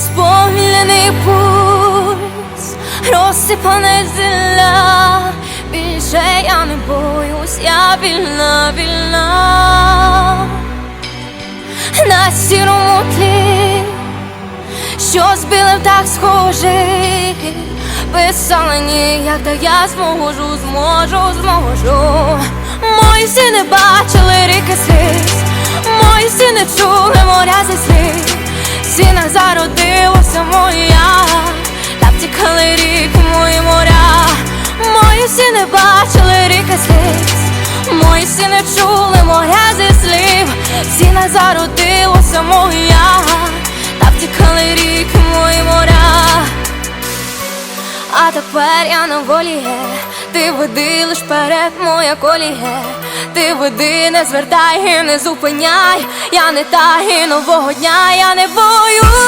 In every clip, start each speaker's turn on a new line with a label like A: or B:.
A: Спомляний пульс, розсипане земля, більше я не боюсь, я вільна, вільна, на сірому тлі, що збили так схожий, писали як та я зможу, зможу, зможу. Мої всі не бачили ріки сліз, мої всі не чули. Сінах зародилася моя, та втікали ріки мої моря. А тепер я на волі ти веди лиш перед моя коліє, ти веди, не звертай не зупиняй, я не та і нового дня, я не боюсь,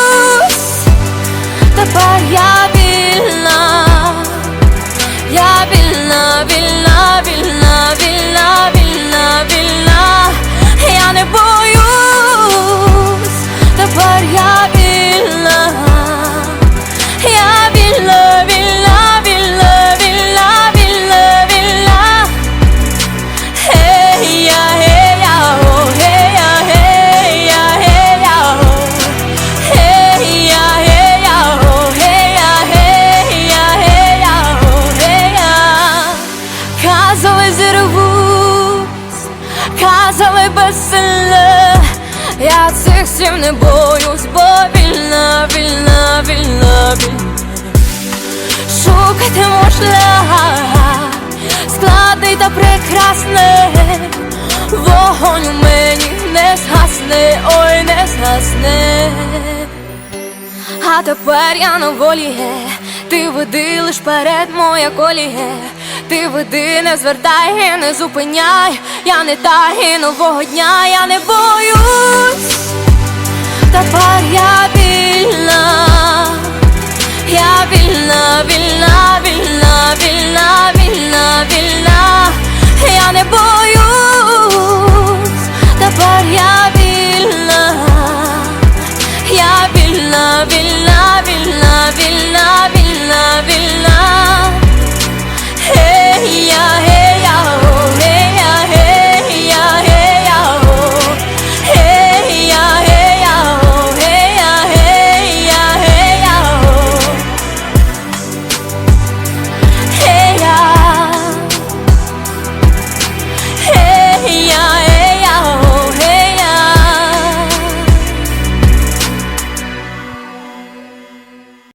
A: зірвусь, казали безсиле. Я цих слів не боюсь, бо вільна, вільна, вільна, вільна. Шукати шлях, складний та прекрасний, вогонь у мені не згасне, ой, не згасне. А тепер я на волі ти веди лиш перед моя коліє, ти веди, не звертай і не зупиняй, я не та і нового дня, я не боюсь,